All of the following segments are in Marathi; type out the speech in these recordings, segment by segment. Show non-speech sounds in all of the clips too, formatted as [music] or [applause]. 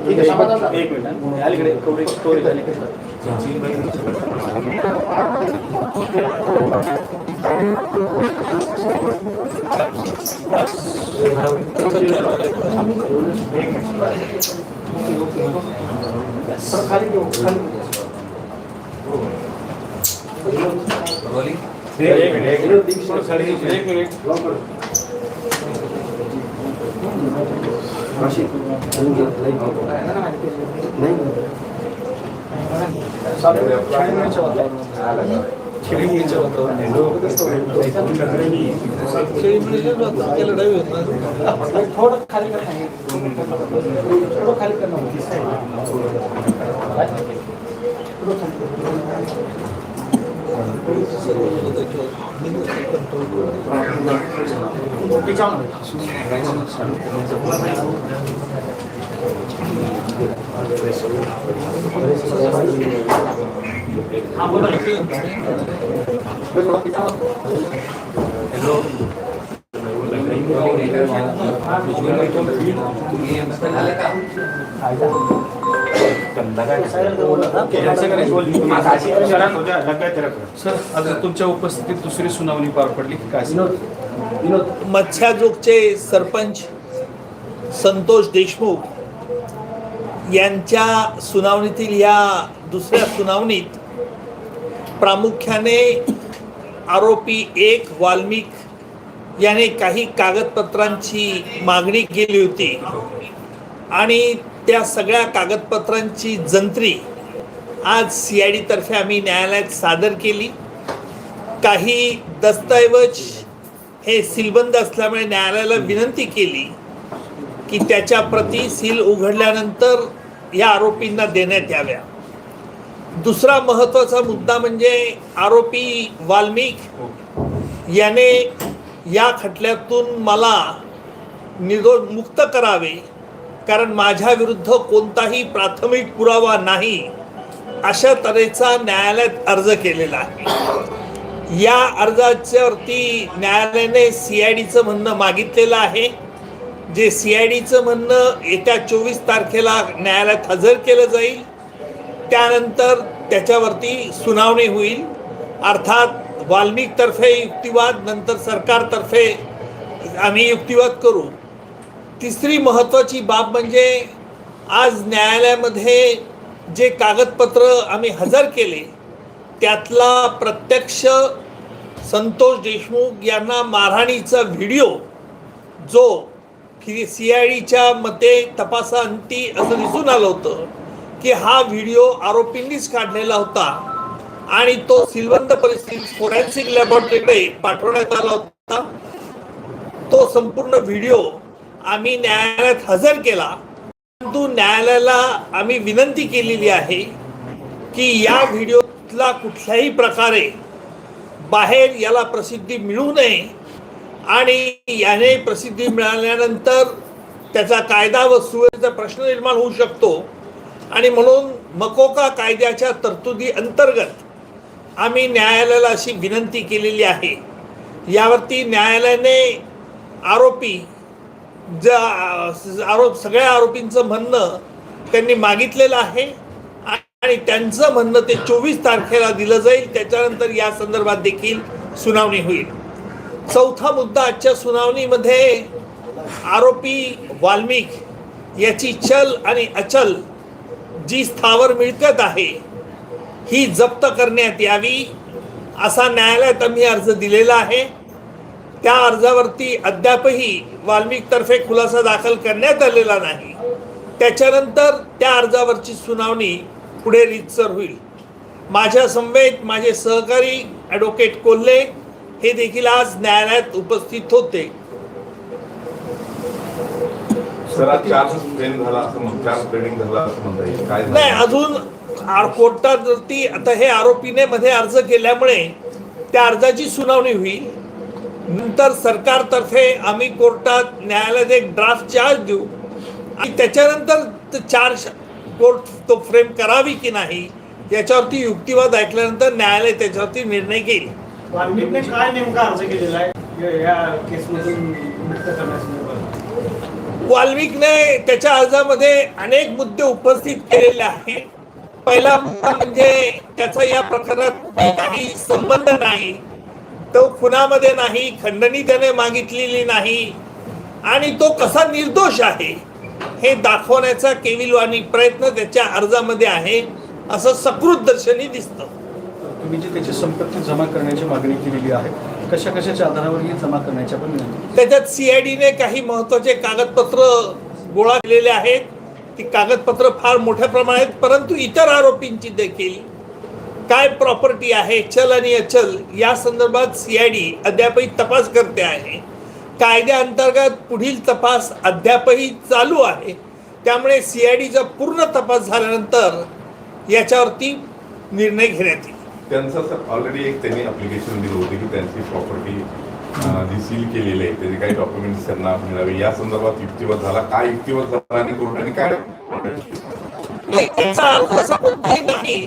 लुटून घे फक्त एक मिनिट अलीकडे कवरेज स्टोरेज अलीकडे एक मिनिट शेळीमध्ये काय लढाई होत ना थोडं खाली कर थोडं खाली कर सर तुमच्या उपस्थितीत दुसरी सुनावणी पार पडली काय? मत्स्याजोगचे सरपंच संतोष देशमुख यांच्या सुनावणीतील या दुसऱ्या सुनावणीत प्रामुख्याने आरोपी एक वाल्मिक याने काही कागदपत्रांची मागणी केली होती. आणि त्या सगळ्या कागदपत्रांची जंत्री आज सी आय डीतर्फे आम्ही न्यायालयात सादर केली. काही दस्तऐवज हे सीलबंद असल्यामुळे न्यायालयाला विनंती केली की त्याच्या प्रती सील उघडल्यानंतर या आरोपींना देण्यात याव्या. दुसरा महत्त्वाचा मुद्दा म्हणजे आरोपी वाल्मिक याने या खटल्यातून मला निर्दोष मुक्त करावे कारण माझ्या विरुद्ध कोणताही प्राथमिक पुरावा नाही अशा तऱ्हेचा न्यायालयात अर्ज केलेला आहे. या अर्जाच्यावरती न्यायालयाने सी आय डीचं म्हणणं मागितलेलं आहे. जे सी आय डीचं म्हणणं येत्या चोवीस तारखेला न्यायालयात हजर केलं जाईल. त्यानंतर त्याच्यावरती सुनावणी होईल. अर्थात वाल्मिकतर्फे युक्तिवाद नंतर सरकारतर्फे आम्ही युक्तिवाद करू. तिसरी महत्त्वाची बाब म्हणजे आज न्यायालयामध्ये जे कागदपत्र आम्ही हजर केले त्यातला प्रत्यक्ष संतोष देशमुख यांना मारहाणीचा व्हिडिओ जो की सी आय डीच्या मते तपासाअंती असं दिसून आलं होतं की हा व्हिडिओ आरोपींनीच काढलेला होता आणि तो सिलवंत परिस्थितीत फोरेन्सिक लॅबोरेटरीकडे पाठवण्यात आला होता. तो संपूर्ण व्हिडिओ आम्ही न्यायालयात हजर केला. परंतु न्यायालयाला आम्ही विनंती केलेली आहे की या व्हिडिओतला कुठल्याही प्रकारे बाहेर याला प्रसिद्धी मिळू नये आणि याने प्रसिद्धी मिळाल्यानंतर त्याचा कायदा व सुव्यवस्थेचा प्रश्न निर्माण होऊ शकतो. आणि म्हणून मकोका कायद्याच्या तरतुदी अंतर्गत आम्ही न्यायालयाला अशी विनंती केलेली आहे. यावरती न्यायालयाने आरोपी आरोप सगळ्या आरोपींचं म्हणणं त्यांनी मागितलेलं आहे आणि त्यांचं म्हणणं ते चोवीस तारखेला दिलं जाईल. त्याच्यानंतर या संदर्भात देखील सुनावणी होईल. चौथा मुद्दा आजच्या सुनावणीमध्ये आरोपी वाल्मिक याची चल आणि अचल जी स्थावर मिळकत आहे ही जप्त करण्यात यावी असा न्यायालयात आम्ही अर्ज दिलेला आहे. त्या अर्जावरती अद्यापही वाल्मिकतर्फे खुलासा दाखल करण्यात आलेला नाही. त्याच्यानंतर त्या अर्जावरची सुनावणी पुढे रीतसर होईल. माझ्या समवेत माझे सहकारी ॲडव्होकेट कोल्हे हे देखील आज न्यायालयात उपस्थित होते? नाही अजून आर- कोर्टावरती आता हे आरोपीने मध्ये अर्ज केल्यामुळे त्या अर्जाची सुनावणी होईल. नंतर सरकारतर्फे आम्ही कोर्टात न्यायालयात एक ड्राफ्ट चार्ज देऊ. आणि त्याच्यानंतर ते चार्ज कोर्ट तो फ्रेम करावी की नाही याच्यावरती युक्तिवाद ऐकल्यानंतर न्यायालय त्याच्यावरती निर्णय घेईल. वाल्मिकने त्याच्या अर्जामध्ये अनेक मुद्दे उपस्थित केलेले आहेत. पहिला मुद्दा म्हणजे त्याचा या प्रकरणात काही संबंध नाही. तो खुनामध्ये नाही खंडणी त्याने मागितलेली नाही. आणि तो कसा निर्दोष आहे हे दाखवण्याचा केविलवाणी प्रयत्न त्याच्या अर्जामध्ये आहे असं सकृत दर्शनी दिसतं. तुम्ही जी त्याची संपत्ती जमा करण्याची मागणी केलेली आहे कशा कशाच्या आधारावर ही जमा करण्याची आपण त्याच्यात सीआयडीने काही महत्त्वाचे कागदपत्र गोळा केलेले आहेत. ती कागदपत्र फार मोठ्या प्रमाणात परंतु इतर आरोपींची देखील. काय प्रॉपर्टी आहे चल आणि अचल या संदर्भात सीआयडी अद्यापही तपास करते आहे. कायद्याअंतर्गत पुढील तपास अद्यापही चालू आहे. त्यामुळे सीआयडीचा पूर्ण तपास झाल्यानंतर याच्यावरती निर्णय घेण्यात येईल. त्यांचं सर ऑलरेडी एक त्यांनी अप्लिकेशन दिलं होतं की त्यांची प्रॉपर्टी जी सील केलेली आहे. त्याचे काही डॉक्युमेंट्स त्यांना मिळावे. या संदर्भात युक्तिवाद झाला. काय युक्तिवाद झाला आणि कोर्टाने? काय नाही,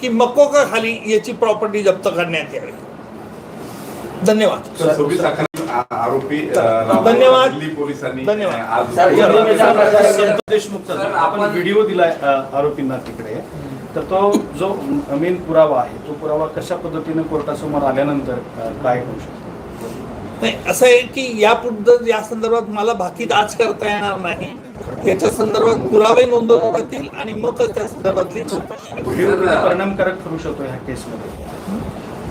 की मकोका खाली याची प्रॉपर्टी जप्त करण्यात यावी. धन्यवाद. आरोपी धन्यवाद. दिल्ली पोलिसांनी धन्यवाद. सर, आपण व्हिडिओ दिलाय आरोपींना तिकडे. तर तो जो मेन पुरावा आहे तो पुरावा कशा पद्धतीने कोर्टासमोर आल्यानंतर काय होऊ शकतो? नाही असं आहे की यापुढं या संदर्भात मला भाकीत आज करता येणार नाही. याच्या संदर्भात पुरावे नोंदवले जातील आणि मग त्या संदर्भातली परिणामकारक ठरू शकतो ह्या केसमध्ये.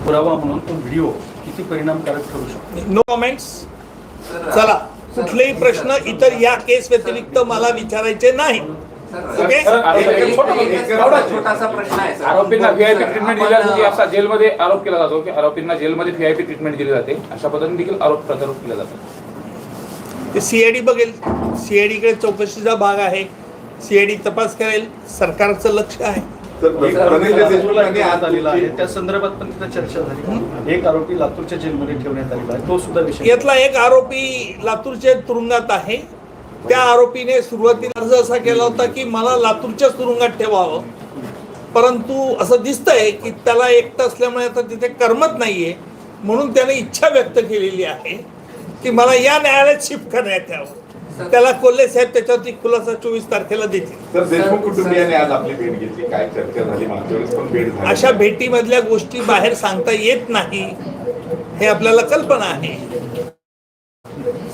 पुरावा म्हणून तो व्हिडिओ किती परिणामकारक ठरू शकतो? नो कमेंट्स चला कुठलेही प्रश्न इतर या केस व्यतिरिक्त मला विचारायचे नाही. ओके एक छोटासा प्रश्न आहे सर. आरोपींना व्हीआयपी ट्रीटमेंट दिली जाते असा जेलमध्ये आरोप केला जातो की आरोपींना जेलमध्ये व्हीआयपी ट्रीटमेंट दिली जाते. अशा पद्धतीने देखील आरोप प्रत्यारोप केला जातो ते सीआयडी बघेल. सीआयडी कडे चौकशीचा भाग आहे. सीआयडी तपास करेल. सरकारचं लक्ष आहे. देशमुख यांनी आज आहे. त्या संदर्भात पण तिथं चर्चा झाली. एक आरोपी लातूरच्या जेलमध्ये ठेवण्यात आलेला आहे. तो सुद्धा विषय यातला एक आरोपी लातूरच्या तुरुंगात आहे. त्या आरोपीने सुरुवातीला अर्ज असा केला होता की मला लातूरच्या तुरुंगात ठेवावं. परंतु असं दिसतंय की त्याला एकटं असल्यामुळे आता तिथे करमत नाहीये. म्हणून त्याने इच्छा व्यक्त केलेली आहे की मला या न्यायालयात शिफ्ट करण्यात यावं. त्याला कोल्हे साहेब त्याच्यावरती खुलासा चोवीस तारखेला देतील. अशा भेटीमधल्या गोष्टी बाहेर सांगता येत नाही हे आपल्याला कल्पना आहे.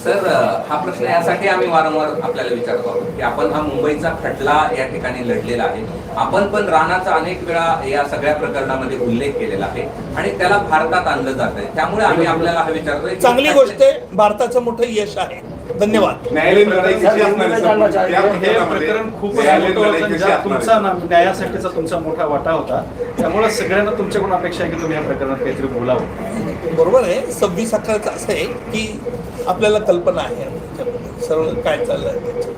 सर हा प्रश्न यासाठी आम्ही वारंवार आपल्याला विचारतो आहोत की आपण हा मुंबईचा खटला या ठिकाणी लढलेला आहे. आपण पण राणाचा अनेक वेळा या सगळ्या प्रकरणामध्ये उल्लेख केलेला आहे आणि त्याला भारतात आणलं जात आहे त्यामुळे आम्ही आपल्याला हा विचारतोय चांगली गोष्ट आहे भारताचं मोठं यश आहे. धन्यवाद न्यायालयीन लढाई कशी असणार आहे, सर? या हे प्रकरणामध्ये प्रकरण खूपच न्यायालयीन मोठं लढाई होतं कशी ज्यात असणार तुमचा? ना- न्यायासाठीचा तुमचा मोठा वाटा होता त्यामुळे सगळ्यांना तुमच्याकडून अपेक्षा आहे की तुम्ही या प्रकरणात काहीतरी बोलावं बरोबर आहे सव्वीस अकराचं असं आहे की आपल्याला कल्पना आहे त्याच्याबद्दल. सर्व काय चाललंय त्याचं.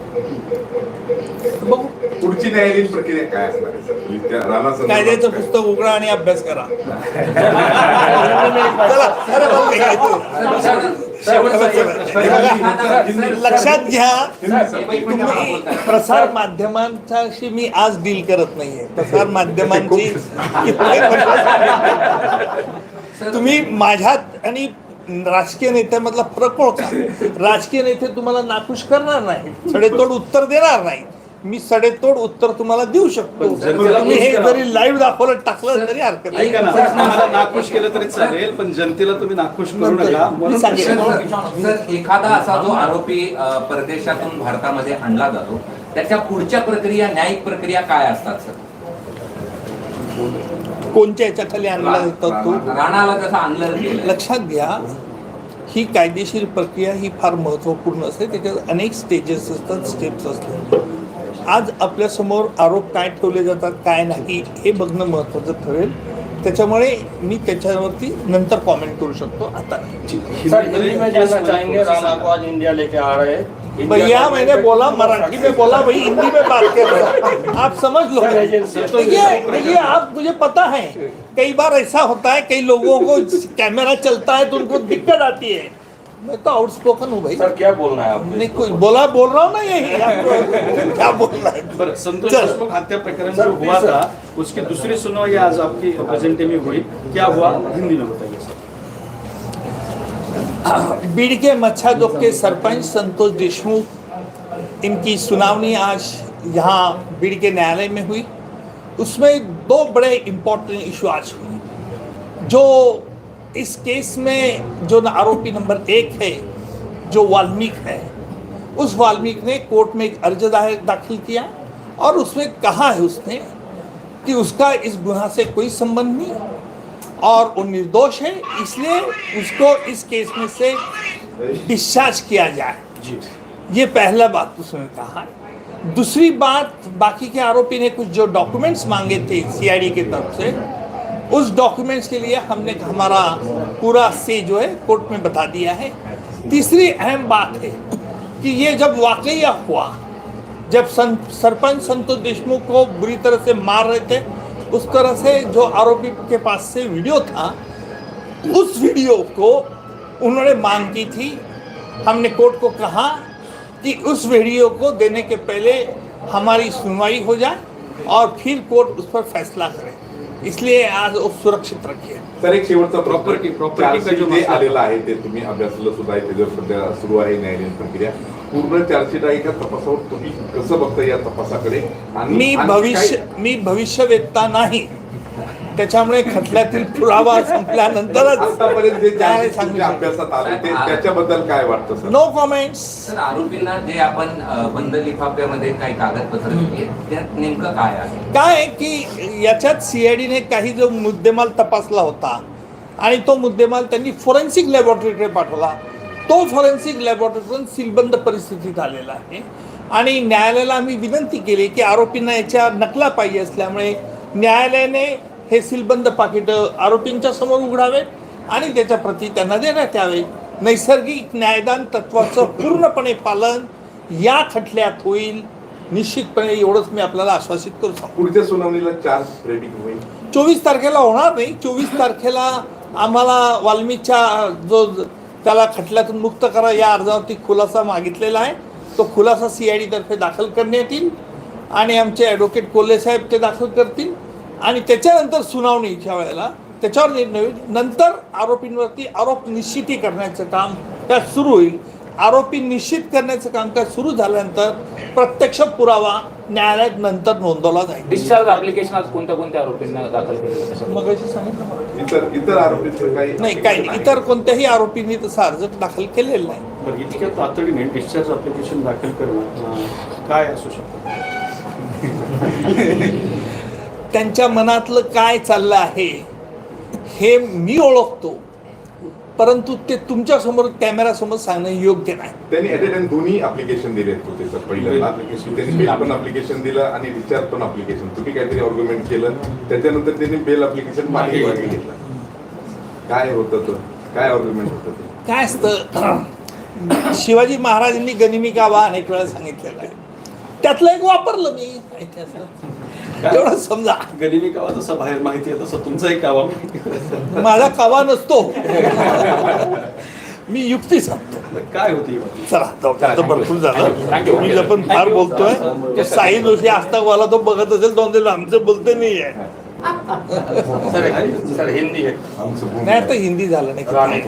बघू पुढची न्यायालयीन प्रक्रिया काय असणार आहे सर म्हणजे त्या राणा संदर्भात कायद्याचं काय? पुस्तक उघडा आणि अभ्यास करा चला खरं बोल काय तू. लक्षात घ्या तुम्ही प्रसार माध्यमांच्याशी मी आज डील करत नाहीये प्रसार माध्यमांची तुम्ही माझ्यात आणि राजकीय नेत्यामधला फरक ओळखा राजकीय नेते तुम्हाला नाखुश करणार नाही सडेतोड उत्तर देणार नाही मी सडेतोड उत्तर तुम्हाला देऊ शकतो. तुम्ही हे जरी लाईव्ह दाखवलं टाकलं तरी हरकत नाही. ऐका ना आम्हाला नाखुश केलं तरी चालेल पण जनतेला तुम्ही नाखुश करू नका. म्हणून सर एखादा असा जो आरोपी परदेशातून भारतामध्ये आणला जातो त्याच्या पुढच्या प्रक्रिया न्यायिक प्रक्रिया काय असतात सर? कोणत्या याच्या खाली आणला जातो तो? राणाला जसं आणलं लक्षात घ्या ही कायदेशीर प्रक्रिया ही फार महत्त्वपूर्ण असते. त्याच्यात अनेक स्टेजेस असतात स्टेप्स असतात. आज आपल्यासमोर आरोप काय ठेवले जातात काय नाही हे बघणं महत्त्वाचं ठरेल. त्याच्यामुळे मी त्याच्यावरती नंतर कॉमेंट करू शकतो. आता नाही. सर हिंदी में जानना चाहेंगे राणा को आज इंडिया लेके आ रहे हैं। इंडिया भैया गवर्नमेंट मैंने में- बोला मराठी में बोला भाई हिंदी में बात कर रहा। आप समझ लो। देखिए आप मुझे पता है कई बार ऐसा होता है कई लोगों को कैमरा चलता है तो उनको दिक्कत आती है। मैं तो आउटस्पोकन हूँ भाई। सर क्या बोलना है आपने नहीं कोई बोला बोल रहा हूँ ना यही। आपको [laughs] क्या बोलना है? बरं संतोष देशमुख हत्या प्रकरण जो हुआ था उसकी दूसरी सुनवाई आज आपकी प्रेजेंटे में हुई। क्या हुआ? हिंदी में बताइए सर। बीड़ के मच्छा चौक के सरपंच संतोष देशमुख इनकी सुनावनी आज यहाँ बीड़ के न्यायालय में हुई। उसमें दो बड़े इम्पोर्टेंट इशू आज हुए। जो इस केस में जो आरोपी नंबर एक है जो वाल्मीक है उस वाल्मीक ने कोर्ट में एक अर्ज़ दाखिल किया और उसमें कहा है उसने कि उसका इस गुनाह से कोई संबंध नहीं और वो निर्दोष है इसलिए उसको इस केस में से डिस्चार्ज किया जाए। जी। ये पहला बात उसने कहा। दूसरी बात बाकी के आरोपी ने कुछ जो डॉक्यूमेंट्स मांगे थे सीआईडी की तरफ़ से उस डॉक्यूमेंट्स के लिए हमने हमारा पूरा से जो है कोर्ट में बता दिया है। तीसरी अहम बात है कि ये जब वाकया हुआ जब सं, सरपंच संतोष देशमुख को बुरी तरह से मार रहे थे उस तरह से जो आरोपी के पास से वीडियो था उस वीडियो को उन्होंने मांग की थी। हमने कोर्ट को कहा कि उस वीडियो को देने के पहले हमारी सुनवाई हो जाए और फिर कोर्ट उस पर फैसला करे। इसलिए आज वो सुरक्षित रखिए। तर एक शेवटचा property का जो आलेला आहे ते तुम्ही अभ्यासलं सुद्धा आहे त्याच्यावर सध्या सुरू आहे न्यायालयीन प्रक्रिया पूर्ण चार्जशीट आहे का तपासावर तुम्ही कसं बघता या तपासाकडे? मी भविष्य मी भविष्यवेत्ता नाही. त्याच्यामुळे खटल्यातील पुरावा संपल्यानंतरच आतापर्यंत जे काय चार्जशीट सांगू तुमच्या शकतो. अभ्यासात आले ते त्याच्याबद्दल काय वाटतं सर? नो कॉमेंट्स सर आरोपींना जे आपण बंद लिफाफ्यामध्ये काही कागदपत्र दिली आहेत, त्यात नेमकं काय आहे? काय आहे की याच्यात सीआयडीने काही जो मुद्देमाल तपासला होता आणि तो मुद्देमाल त्यांनी फॉरेन्सिक लॅबोरेटरीकडे पाठवला तो फॉरेन्सिक लॅबोरेटरीतून सीलबंद परिस्थितीत आलेला आहे. आणि न्यायालयाला आम्ही विनंती केली की आरोपींना याच्या नकला पाहिजे असल्यामुळे न्यायालयाने हे सीलबंद पाकिट आरोपींच्या समोर उघडावेत आणि त्याच्या प्रती त्यांना देण्यात यावे. नैसर्गिक न्यायदान तत्वाचं पूर्णपणे पालन या खटल्यात होईल. निश्चितपणे एवढंच मी आपल्याला आश्वासित करू शकतो. पुढच्या सुनावणीला प्रेडिक्ट होईल. चोवीस तारखेला होणार नाही. चोवीस तारखेला आम्हाला वाल्मीच्या जो त्याला खटल्यातून मुक्त करा या अर्जावरती खुलासा मागितलेला आहे. तो खुलासा सी आय तर्फे दाखल करण्यात येईल आणि आमचे ॲडव्होकेट कोल्हे साहेब ते दाखल करतील. आणि त्याच्यानंतर सुनावणीच्या वेळेला. त्याच्यावर निर्णय होईल नंतर आरोपींवरती आरोप निश्चिती करण्याचं काम त्यात सुरू होईल. आरोपी निश्चित करण्याचं कामकाज सुरू झाल्यानंतर प्रत्यक्ष पुरावा न्यायालयात नंतर नोंदवला जाईल. डिस्चार्ज ऍप्लिकेशन आज कोणत्या कोणत्या आरोपींना दाखल आहे? मग सांगितलं. इतर इतर आरोपींचं काही नाही काही नाही. इतर कोणत्याही आरोपींनी तसा अर्ज दाखल केलेला नाही. बरं इतक्या तातडीने डिस्चार्ज अप्लिकेशन दाखल करणं काय असू शकतं? त्यांच्या मनातलं काय चाललं आहे हे मी ओळखतो. परंतु ते तुमच्यासमोर कॅमेरा समोर सांगणं योग्य नाही. त्यांनी ऍट टाइम दोन्ही अप्लिकेशन दिले होते सर. पहिल्यांदा त्यांनी बेल पण अप्लिकेशन दिलं आणि रिचार्ज पण अप्लिकेशन तुम्ही काहीतरी ऑर्ग्युमेंट केलं. त्याच्यानंतर त्यांनी बेल अप्लिकेशन मागे घेतलं. काय होतं तो काय ऑर्ग्युमेंट होतं ते काय असतं? शिवाजी महाराजांनी गनिमी गावा अनेक वेळा सांगितलेलं आहे. त्यातलं एक वापरलं मी. तेवढं [laughs] समजा. गरिबी कावा जसा बाहेर माहिती आहे तसं तुमचाही कावा. माझा कावा नसतो. [laughs] मी युक्ती सांगतो. काय होती ही? चला भरपूर झालं. मी जर पण फार बोलतोय. साई जोशी आस्ताकवाला तो बघत असेल दोन दिवस आमचं बोलते नाही [laughs] आहे. हिंदी है नाही आता हिंदी झालं नाही.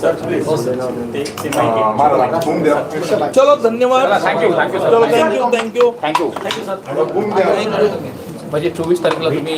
सर चलो धन्यवाद थँक्यू थँक्यू चलो sir thank you thank you thank you thank you म्हणजे चोवीस तारखेला तुम्ही